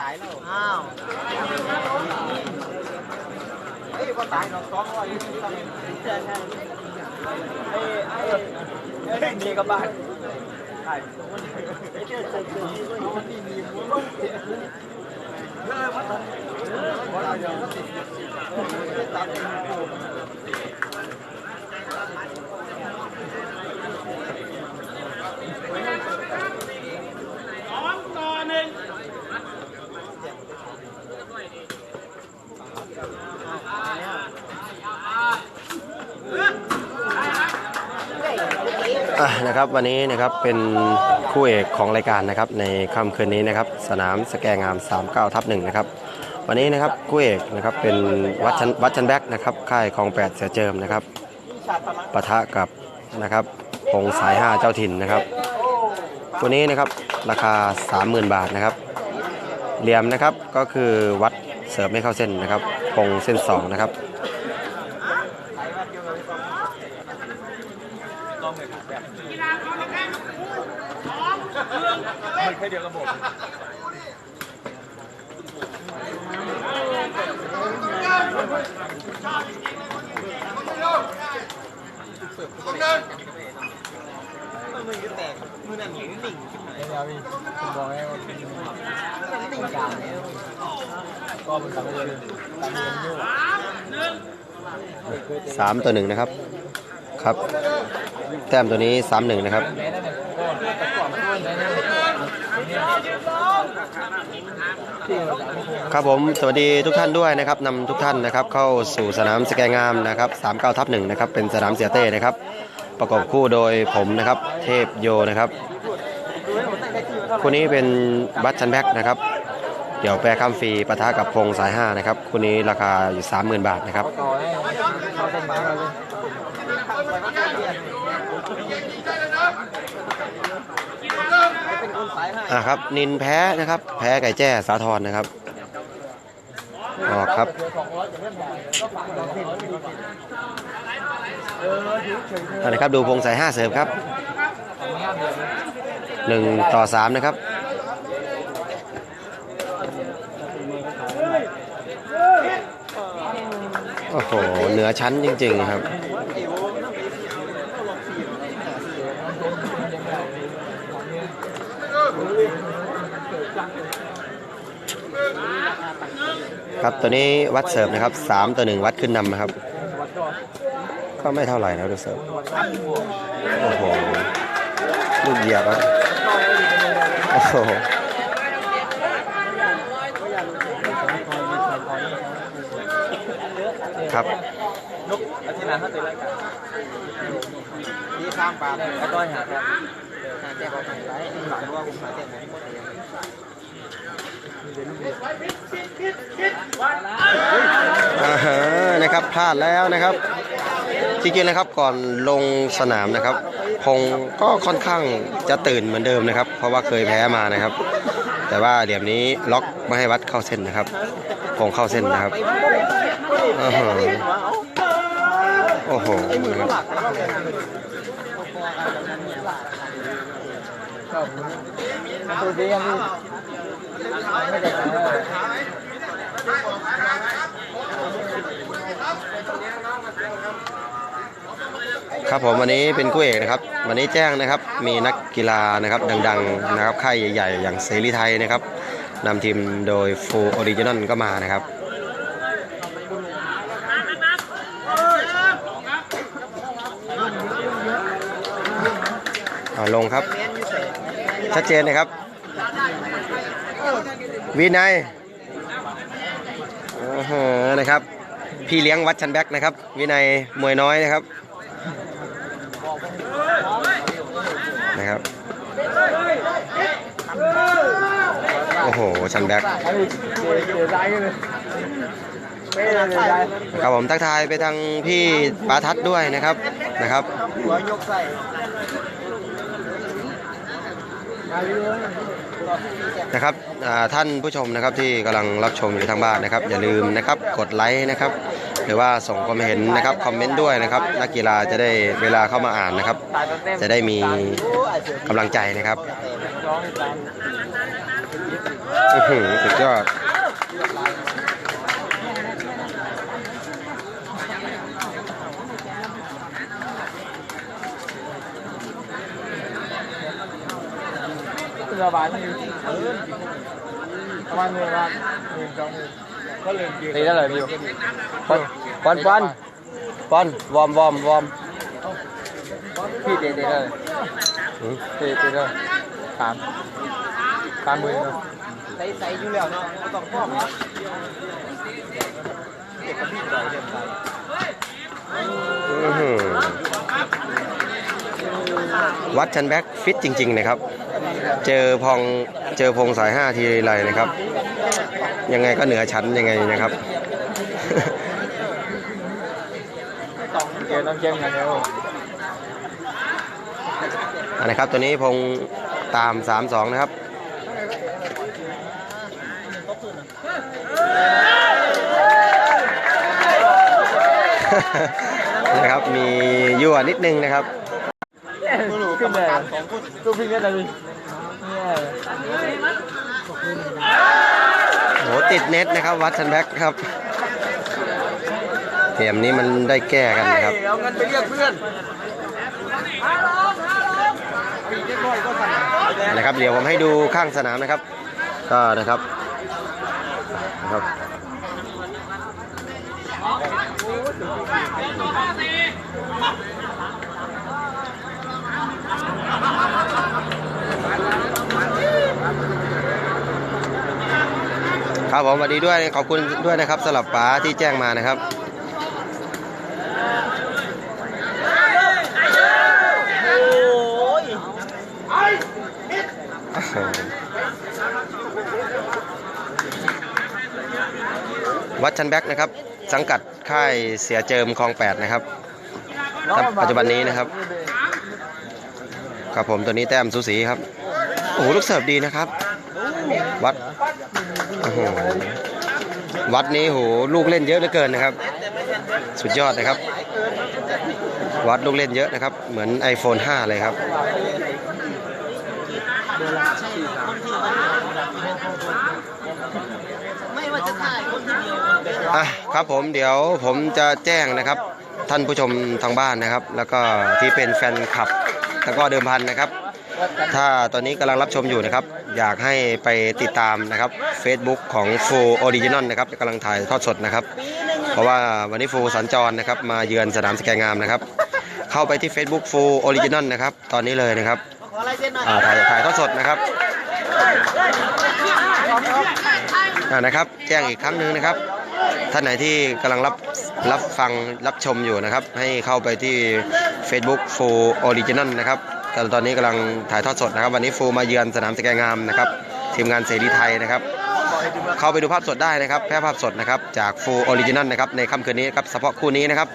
ตายแล้วอ้าวเฮ้ยก็ตายน้องซ้อมว่าอยู่ที่ตำแหน่งไอ้ไอ้ไอ้ดีกับบ้านไอ้ไอ้เจ้าเจ้าเจ้ามันนี่มีหัวลูกเสียเลิกมาทำเพราะเราเดี๋ยวก็ติด อะนะครับวันนี้นะครับเป็นคู่เอกของรายการนะครับในค่ำคืนนี้นะครับสนามสแกงาม39ทับหนึ่งนะครับวันนี้นะครับคู่เอกนะครับเป็นวัดชันวัดชันแบกนะครับค่ายคลองแปดเสือเจิมนะครับปะทะกับนะครับพงสาย5เจ้าถิ่นนะครับ ตัวนี้นะครับราคา 30,000 บาทนะครับเหลี่ยมนะครับก็คือวัดเสิร์ฟไม่เข้าเส้นนะครับพงเส้นสองนะครับ ไม่เคยเดียวกับผมมือแตกมือนั่นหญิงหนิงขึ้นมาไม่เอาพี่ผมบอกให้ว่าเป็นติ่งกลางเนี่ยก็เป็นกลางเงินกลางเงินสามตัวหนึ่งนะครับ ครับ แต้มตัวนี้สามหนึ่งนะครับ แม้แต่ก่อนแต่ก่อนมันด้วยนะเนี่ย ครับผมสวัสดีทุกท่านด้วยนะครับนำทุกท่านนะครับเข้าสู่สนามสแกงามนะครับ39ทับหนึ่งนะครับเป็นสนามเสียเต้นะครับ ประกอบคู่โดยผมนะครับ เทพโยนะครับคู่นี้เป็นบัตชันแบ็กนะครับ เดี๋ยวแปรข้ามฟรีปะทะกับพงสาย 5 นะครับ คู่นี้ราคาอยู่ 30,000 บาทนะครับต่อให้เข้าเส้นไม้มาเลยเป็นคนสายห้าอะครับ นินแพ้นะครับ แพ้ไก่แจ้สาทรนะครับออกครับนะครับ ดูพงสาย 5 เสิร์ฟครับทำงานเดือนนี้1ต่อ 3 นะครับ อ้โห เหนือชั้นจริง ๆ ครับ ครับตัวนี้วัดเสิร์ฟนะครับ3ต่อ1วัดขึ้นนำนะครับ ก็ไม่เท่าไหร่นะดูเสิร์ฟโอ้โหลูกเหยียบอะโอ้โห ครับนกอาทิตย์นั้นเขาตื่นรายการนี่ข้ามปลาเลยก็ต้อยหาครับหาแจ้งเขาหายไรหลังว่าผมหาแจ้งผมหมดเลยนะครับพลาดแล้วนะครับจริงๆนะครับก่อนลงสนามนะครับ พงก็ค่อนข้างจะตื่นเหมือนเดิมนะครับ เพราะว่าเคยแพ้มานะครับ แต่ว่าเหลี่ยมนี้ล็อกไม่ให้วัดเข้าเส้นนะครับ พงเข้าเส้นนะครับ โอ้โหครับครับตัวนี้ยังไม่ได้ครับผมวันนี้เป็นคู่เอกนะครับ วันนี้แจ้งนะครับมีนักกีฬานะครับดังๆนะครับค่ายใหญ่ๆ อย่างเสรีไทยนะครับนำทีมโดยฟูออริจินอลก็มานะครับ ลงครับ ชัดเจนนะครับ วินัยอ่าฮะนะครับ พี่เลี้ยงวัดชันแบกนะครับ วินัยมวยน้อยนะครับนะครับโอ้โหชันแบกครเจอเจอใจกันเลยไม่ได้เลยใจครับผมทักทายไปทางพี่ปาทัศน์ด้วยนะครับนะครับ นะครับท่านผู้ชมนะครับที่กำลังรับชมอยู่ทางบ้านนะครับ อย่าลืมนะครับกดไลค์นะครับ หรือว่าส่งความเห็นนะครับคอมเมนต์ด้วยนะครับ นักกีฬาจะได้เวลาเข้ามาอ่านนะครับ จะได้มีกำลังใจนะครับสุดยอด ระบายที่ประมาณหมื่นละหมื่นสองหมื่นก็เลยตีได้เลยพี่ปอนปอนปอนปอนวอร์มวอร์มวอร์มพี่เตะเตะได้เลยอืมเตะเตะได้สามสามหมื่นเนาะใส่ใส่อยู่แล้วเนาะบ่ต้องพ่อมเนาะเด็กกับพี่ใส่เด็กใส่อื้อหือวัดชันแบ็กฟิตจริง ๆ นะครับ เจอพองเจอพงสายห้าทีไรนะครับ ยังไงก็เหนือชั้นยังไงนะครับเกมต้องเกมกันเดียวนะครับตัวนี้พงตาม 3-2 นะครับนะครับมียั่วนิดนึงนะครับขึ้นเลยตู้ โหติดเน็ตนะครับ วัดชันแบ็กครับเกมนี้มันได้แก้กันนะครับเอาเงินไปเรียกเพื่อนปีเรียกร้อยก็สั่งนะครับเดี๋ยวผมให้ดูข้างสนามนะครับ ก็นะครับนะครับ ครับผมสวัสดีด้วยขอบคุณด้วยนะครับสำหรับป๋าที่แจ้งมานะครับวัดชันแบ็กนะครับ สังกัดค่ายเสียเจิมคลองแปดนะครับครับปัจจุบันนี้นะครับครับผมตัวนี้แต้มสูสีครับ โอ้โหลูกเสิร์ฟดีนะครับ วัดโอ้โหวัดนี้โหลูกเล่นเยอะเหลือเกินนะครับ สุดยอดนะครับ วัดลูกเล่นเยอะนะครับ เหมือน iPhone 5 เลยครับอะครับผมเดี๋ยวผมจะแจ้งนะครับ ท่านผู้ชมทางบ้านนะครับ แล้วก็ที่เป็นแฟนคลับแล้วก็เดิมพันนะครับ ถ้าตอนนี้กำลังรับชมอยู่นะครับ อยากให้ไปติดตามนะครับ Facebook ของ Full Original นะครับกำลังถ่ายทอดสดนะครับ เพราะว่าวันนี้ฟูสัญจรนะครับ มาเยือนสนามสแกงงามนะครับ เข้าไปที่ Facebook Full Original นะครับ ตอนนี้เลยนะครับถ่ายถ่ายทอดสดนะครับนะครับ แจ้งอีกครั้งหนึ่งนะครับ ท่านไหนที่กำลังรับรับฟังรับชมอยู่นะครับ ให้เข้าไปที่ Facebook Full Original นะครับ ต่ตอนนี้กำลังถ่ายทอดสดนะครับ วันนี้ฟูมาเยือนสนามสแกงงามนะครับทีมงานเสรีไทยนะครับ เข้าไปดูภาพสดได้นะครับแพร่ภาพสดนะครับจากฟูออริจินัลนะครับในค่ำคืนนี้ครับเฉพาะคู่นี้นะครับ